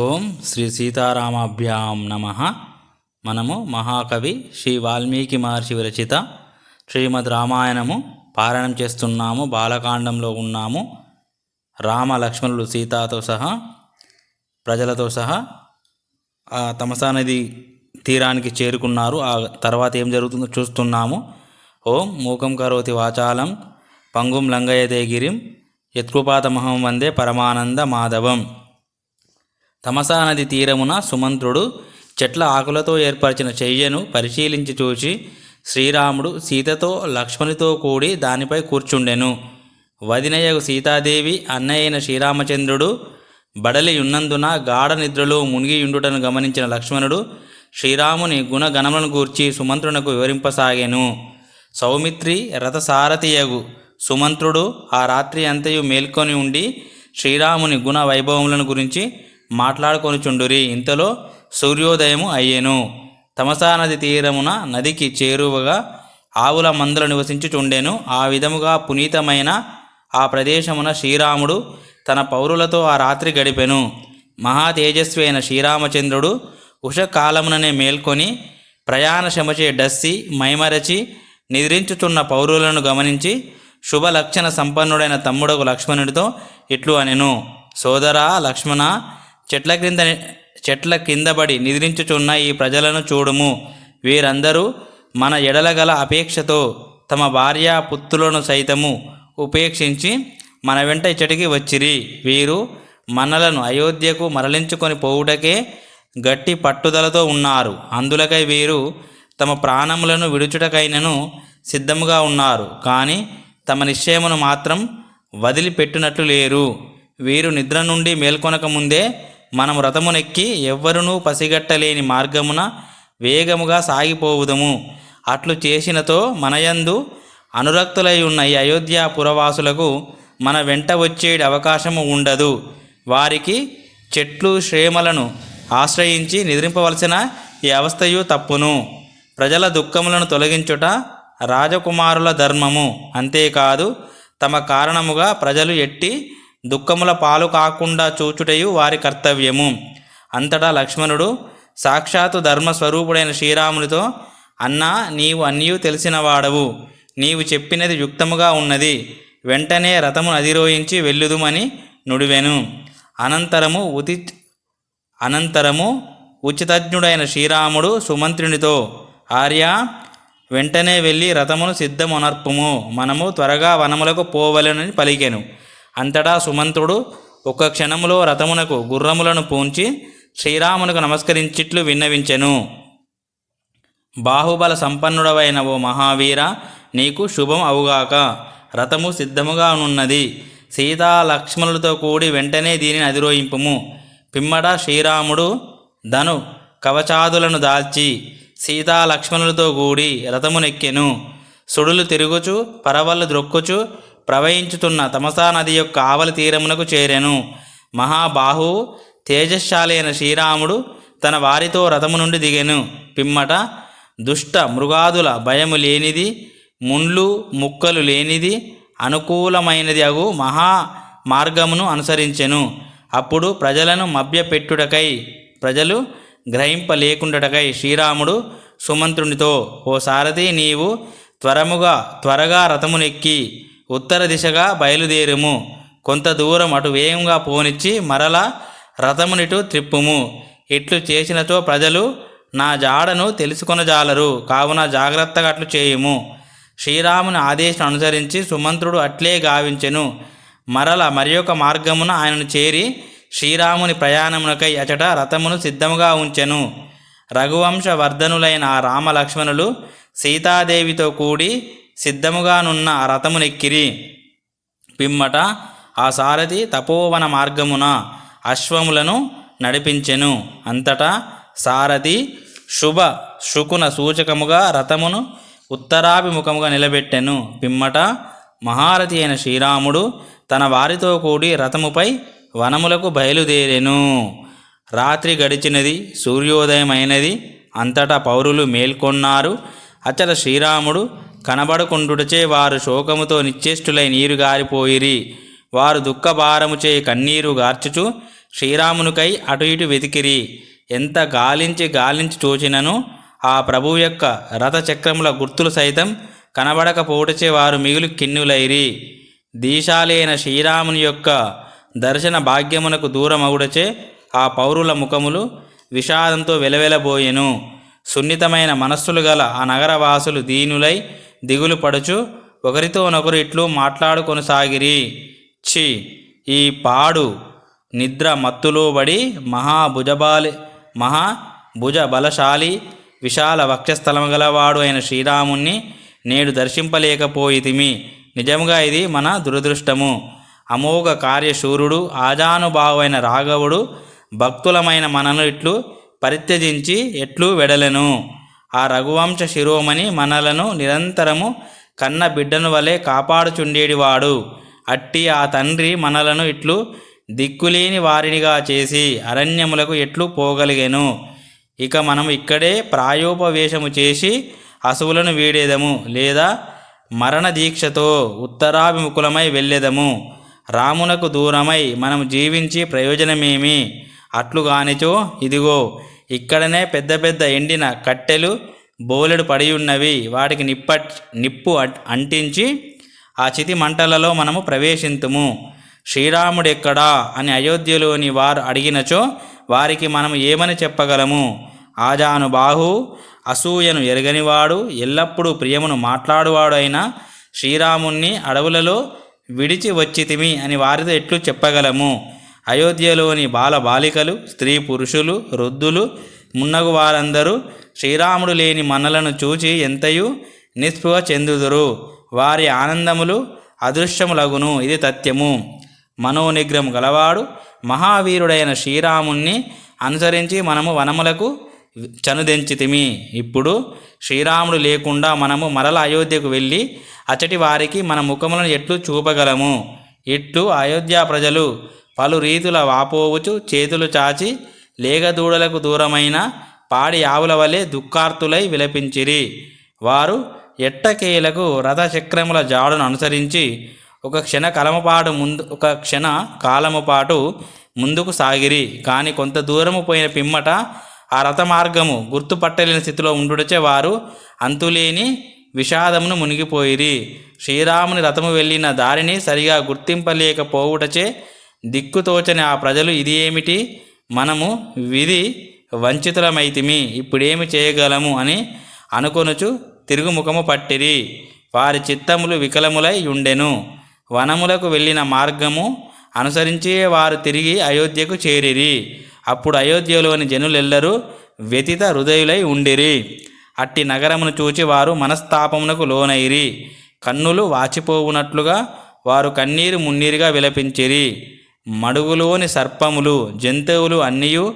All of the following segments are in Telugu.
ఓం శ్రీ సీతారామాభ్యాం నమ. మనము మహాకవి శ్రీ వాల్మీకి మహర్షి విరచిత శ్రీమద్ రామాయణము పారాయణం చేస్తున్నాము బాలకాండంలో ఉన్నాము. రామ లక్ష్మణులు సీతాతో సహా ప్రజలతో సహా ఆ తమసా నది తీరానికి చేరుకున్నారు. ఆ తర్వాత ఏం జరుగుతుందో చూస్తున్నాము. ఓం మూకం కరోతి వాచాలం పంగుం లంగయతే గిరిం యత్కృపాతమహం వందే పరమానంద మాధవం. తమసా నది తీరమున సుమంత్రుడు చెట్ల ఆకులతో ఏర్పరిచిన చెయ్యను పరిశీలించి చూచి శ్రీరాముడు సీతతో లక్ష్మణితో కూడి దానిపై కూర్చుండెను. వదినయ్యకు సీతాదేవి అన్నయ్యైన శ్రీరామచంద్రుడు బడలి ఉన్నందున గాఢ నిద్రలో మునిగియుండుటను గమనించిన లక్ష్మణుడు శ్రీరాముని గుణగణములను గూర్చి సుమంత్రునకు వివరింపసాగాను. సౌమిత్రి రథసారథియగు సుమంత్రుడు ఆ రాత్రి అంతయు మేల్కొని ఉండి శ్రీరాముని గుణ వైభవములను గురించి మాట్లాడుకొనిచుండురి ఇంతలో సూర్యోదయము అయ్యెను. తమసా నది తీరమున నదికి చేరువగా ఆవుల మందలు నివసించుచుండెను. ఆ విధముగా పునీతమైన ఆ ప్రదేశమున శ్రీరాముడు తన పౌరులతో ఆ రాత్రి గడిపెను. మహా తేజస్వి అయిన శ్రీరామచంద్రుడు ఉషకాలముననే మేల్కొని ప్రయాణ శమచే డస్సి మైమరచి నిద్రించుచున్న పౌరులను గమనించి శుభలక్షణ సంపన్నుడైన తమ్ముడకు లక్ష్మణుడితో ఇట్లు అనెను. సోదరా లక్ష్మణ చెట్ల క్రింద చెట్ల కిందబడి నిద్రించుచున్న ఈ ప్రజలను చూడుము. వీరందరూ మన ఎడలగల అపేక్షతో తమ భార్య పుత్రులను సైతము ఉపేక్షించి మన వెంట ఇచ్చటికి వచ్చిరి. వీరు మనలను అయోధ్యకు మరలించుకొని పోవుటకే గట్టి పట్టుదలతో ఉన్నారు. అందులకై వీరు తమ ప్రాణములను విడుచుటకైనను సిద్ధముగా ఉన్నారు. కానీ తమ నిశ్చయమును మాత్రం వదిలిపెట్టినట్లు లేరు. వీరు నిద్ర నుండి మేల్కొనక మనం మనము రథమునెక్కి ఎవ్వరునూ పసిగట్టలేని మార్గమున వేగముగా సాగిపోవుదము. అట్లు చేసినతో మనయందు అనురక్తులై ఉన్న ఈ అయోధ్య పురవాసులకు మన వెంట వచ్చే అవకాశము ఉండదు. వారికి చెట్లు శ్రేమలను ఆశ్రయించి నిద్రింపవలసిన ఈ అవస్థయు తప్పును. ప్రజల దుఃఖములను తొలగించుట రాజకుమారుల ధర్మము అంతేకాదు తమ కారణముగా ప్రజలు ఎట్టి దుఃఖముల పాలు కాకుండా చూచుటయు వారి కర్తవ్యము. అంతటా లక్ష్మణుడు సాక్షాత్తు ధర్మస్వరూపుడైన శ్రీరామునితో అన్నా నీవు అన్నయూ తెలిసినవాడవు. నీవు చెప్పినది యుక్తముగా ఉన్నది. వెంటనే రథమును అధిరోహించి వెళ్ళుదుమని నుడివెను. అనంతరము ఉతి అనంతరము ఉచితజ్ఞుడైన శ్రీరాముడు సుమంత్రునితో ఆర్య వెంటనే వెళ్ళి రథమును సిద్ధమునర్పుము. మనము త్వరగా వనములకు పోవలెనని పలికెను. అంతటా సుమంతుడు ఒక క్షణములో రథమునకు గుర్రములను పూంచి శ్రీరామునకు నమస్కరించిట్లు విన్నవించెను. బాహుబల సంపన్నుడవైన ఓ మహావీర నీకు శుభం అవుగాక. రథము సిద్ధముగా ఉన్నది సీతా లక్ష్మణులతో కూడి వెంటనే దీనిని అధిరోహింపుము. పిమ్మట శ్రీరాముడు ధను కవచాదులను దాల్చి సీతా లక్ష్మణులతో కూడి రథమునెక్కెను. సుడులు తిరుగుచు పరవళ్ళు ద్రొక్కుచు ప్రవహించుతున్న తమసా నది యొక్క ఆవలి తీరమునకు చేరెను. మహాబాహు తేజశాలైన శ్రీరాముడు తన వారితో రథము నుండి దిగెను. పిమ్మట దుష్ట మృగాదుల భయము లేనిది ముండ్లు ముక్కలు లేనిది అనుకూలమైనది అగు మహా మార్గమును అనుసరించెను. అప్పుడు ప్రజలను మభ్యపెట్టుటకై ప్రజలు గ్రహింపలేకుండటకై శ్రీరాముడు సుమంత్రునితో ఓ సారథి నీవు త్వరముగా త్వరగా రథమునెక్కి ఉత్తర దిశగా బయలుదేరుము. కొంత దూరం అటు వేగంగా పోనిచ్చి మరల రథమునిటు త్రిప్పుము. ఇట్లు చేసినచో ప్రజలు నా జాడను తెలుసుకొనజాలరు. కావున జాగ్రత్తగా అట్లు చేయుము. శ్రీరాముని ఆదేశం అనుసరించి సుమంత్రుడు అట్లే గావించెను. మరల మరి ఒక మార్గమున ఆయనను చేరి శ్రీరాముని ప్రయాణమునకై అచట రథమును సిద్ధముగా ఉంచెను. రఘువంశ వర్ధనులైన ఆ రామలక్ష్మణులు సీతాదేవితో కూడి సిద్ధముగానున్న ఆ రథమునెక్కిరి. పిమ్మట ఆ సారథి తపోవన మార్గమున అశ్వములను నడిపించెను. అంతటా సారథి శుభ శుకున సూచకముగా రథమును ఉత్తరాభిముఖముగా నిలబెట్టెను. పిమ్మట మహారథి అయిన శ్రీరాముడు తన వారితో కూడి రథముపై వనములకు బయలుదేరెను. రాత్రి గడిచినది సూర్యోదయమైనది అంతటా పౌరులు మేల్కొన్నారు. అచల శ్రీరాముడు కనబడకుండుటచే వారు శోకముతో నిశ్చేష్టులై నీరు గారిపోయిరి వారు దుఃఖభారముచే కన్నీరు గార్చుచు శ్రీరామునికై అటు ఇటు వెతికిరి. ఎంత గాలించి గాలించి చూచినను ఆ ప్రభువు యొక్క రథచక్రముల గుర్తులు సైతం కనబడకపోవటచే వారు మిగులు కిన్నులైరి. దీశాలైన శ్రీరాముని యొక్క దర్శన భాగ్యమునకు దూరమగుడచే ఆ పౌరుల ముఖములు విషాదంతో వెలవెలబోయెను. సున్నితమైన మనస్సులు గల ఆ నగరవాసులు దీనులై దిగులు పడుచు ఒకరితోనొకరు ఇట్లు మాట్లాడుకొనసాగిరి. చి ఈ పాడు నిద్ర మత్తులోబడి మహాభుజబాలి మహా భుజ బలశాలి విశాల వక్షస్థలము గలవాడు అయిన శ్రీరాముణ్ణి నేడు దర్శింపలేకపోయితిమి. నిజంగా ఇది మన దురదృష్టము. అమోఘ కార్యశూరుడు ఆజానుభావైన రాఘవుడు భక్తులమైన మనను ఇట్లు పరిత్యజించి ఎట్లు వెడలెను. ఆ రఘువంశ శిరోమణి మనలను నిరంతరము కన్న బిడ్డను వలె కాపాడుచుండేడివాడు. అట్టి ఆ తండ్రి మనలను ఇట్లు దిక్కులేని వారినిగా చేసి అరణ్యములకు ఎట్లు పోగలిగెను. ఇక మనం ఇక్కడే ప్రాయోపవేశము చేసి అసువులను వీడేదము లేదా మరణ దీక్షతో ఉత్తరాభిముఖులమై వెళ్ళేదము. రామునకు దూరమై మనం జీవించి ప్రయోజనమేమి? అట్లుగానిచో ఇదిగో ఇక్కడనే పెద్ద పెద్ద ఎండిన కట్టెలు బోలెడు పడి ఉన్నవి వాటికి నిప్ప నిప్పు అంటించి ఆ చితి మంటలలో మనము ప్రవేశింతుము. శ్రీరాముడెక్కడా అని అయోధ్యలోని వారు అడిగినచో వారికి మనము ఏమని చెప్పగలము? ఆజాను బాహు అసూయను ఎరగనివాడు ఎల్లప్పుడూ ప్రియమును మాట్లాడువాడు అయిన శ్రీరాముణ్ణి అడవులలో విడిచి వచ్చితిమి అని వారితో ఎట్లు చెప్పగలము? అయోధ్యలోని బాల బాలికలు స్త్రీ పురుషులు వృద్ధులు మున్నగు వారందరూ శ్రీరాముడు లేని మనలను చూచి ఎంతయు నిస్పృహ చెందుదురు. వారి ఆనందములు అదృశ్యములగును. ఇది తథ్యము. మనోనిగ్రహం గలవాడు మహావీరుడైన శ్రీరాముణ్ణి అనుసరించి మనము వనములకు చనుదెంచితిమి. ఇప్పుడు శ్రీరాముడు లేకుండా మనము మరల అయోధ్యకు వెళ్ళి అచటి వారికి మన ముఖములను ఎట్లు చూపగలము? ఇట్లు అయోధ్య ప్రజలు పలు రీతుల వాపోవుచు చేతులు చాచి లేగదూడలకు దూరమైన పాడి ఆవుల వలె దుఃఖార్తులై విలపించిరి. వారు ఎట్టకేలకు రథచక్రముల జాడును అనుసరించి ఒక క్షణ కలమపాటు ముందు ఒక క్షణ కాలము పాటు ముందుకు సాగిరి. కానీ కొంత దూరము పోయిన పిమ్మట ఆ రథ మార్గము గుర్తుపట్టలేని స్థితిలో ఉండుటచే వారు అంతులేని విషాదమును మునిగిపోయిరి. శ్రీరాముని రథము వెళ్ళిన దారిని సరిగా గుర్తింపలేకపోవుటచే దిక్కుతోచని ఆ ప్రజలు ఇది ఏమిటి? మనము విధి వంచితులమైతిమి. ఇప్పుడేమి చేయగలము అని అనుకొనుచు తిరుగుముఖము పట్టిరి. వారి చిత్తములు వికలములై ఉండెను. వనములకు వెళ్ళిన మార్గము అనుసరించి వారు తిరిగి అయోధ్యకు చేరిరి. అప్పుడు అయోధ్యలోని జనులెల్లరూ వ్యతిత హృదయులై ఉండిరి. అట్టి నగరమును చూచి వారు మనస్తాపమునకు లోనైరి. కన్నులు వాచిపోవునట్లుగా వారు కన్నీరు మున్నీరుగా విలపించిరి. మడుగులోని సర్పములు జంతువులు అన్నీయు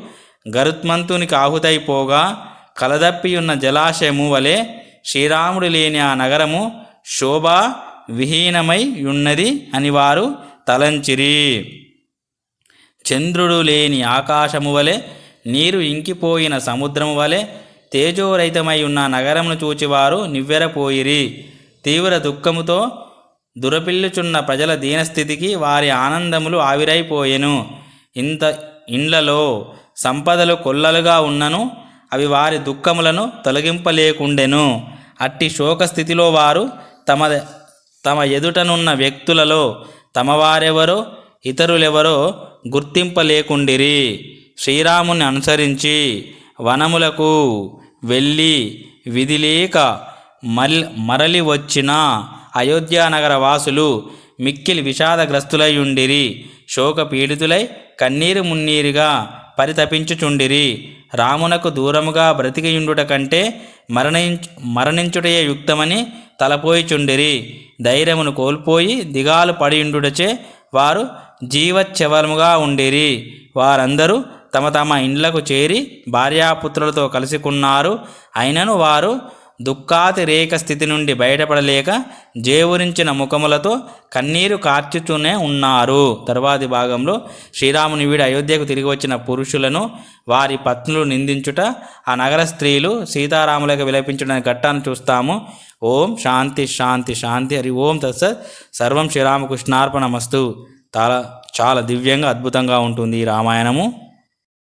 గరుత్మంతునికి ఆహుతైపోగా కలదప్పియున్న జలాశయము వలె శ్రీరాముడు లేని ఆ నగరము శోభా విహీనమై ఉన్నది అని వారు తలంచిరి. చంద్రుడు లేని ఆకాశము వలె నీరు ఇంకిపోయిన సముద్రము వలె తేజోరహితమై ఉన్న నగరమును చూచివారు నివ్వెరపోయిరి. తీవ్ర దుఃఖముతో దురపిల్లుచున్న ప్రజల దీనస్థితికి వారి ఆనందములు ఆవిరైపోయెను. ఇంత ఇండ్లలో సంపదలు కొల్లలుగా ఉన్నను అవి వారి దుఃఖములను తొలగింపలేకుండెను. అట్టి శోకస్థితిలో వారు తమ తమ ఎదుటనున్న వ్యక్తులలో తమవారెవరో ఇతరులెవరో గుర్తింపలేకుండిరి. శ్రీరాముని అనుసరించి వనములకు వెళ్ళి విధిలేక మల్ మరలి వచ్చిన అయోధ్యానగర వాసులు మిక్కిలి విషాదగ్రస్తులై ఉండిరి శోకపీడితులై కన్నీరు మున్నీరుగా పరితపించుచుండిరి. రామునకు దూరముగా బ్రతికియుండుట కంటే మరణించు మరణించుటయే యుక్తమని తలపోయిచుండిరి. ధైర్యమును కోల్పోయి దిగాలు పడియుండుటచే వారు జీవచ్ఛవరముగా ఉండిరి. వారందరూ తమ తమ ఇండ్లకు చేరి భార్యాపుత్రులతో కలుసుకున్నారు అయినను వారు దుఃఖాతిరేక స్థితి నుండి బయటపడలేక జేవురించిన ముఖములతో కన్నీరు కార్చుతూనే ఉన్నారు. తర్వాతి భాగంలో శ్రీరాముని వీడి అయోధ్యకు తిరిగి వచ్చిన పురుషులను వారి పత్నులు నిందించుట ఆ నగర స్త్రీలు సీతారాములకు విలపించడానికి ఘట్టాన్ని చూస్తాము. ఓం శాంతి శాంతి శాంతి. హరి ఓం తత్సత్ సర్వం శ్రీరామకృష్ణార్పణమస్తు. చాలా చాలా దివ్యంగా అద్భుతంగా ఉంటుంది ఈ రామాయణము.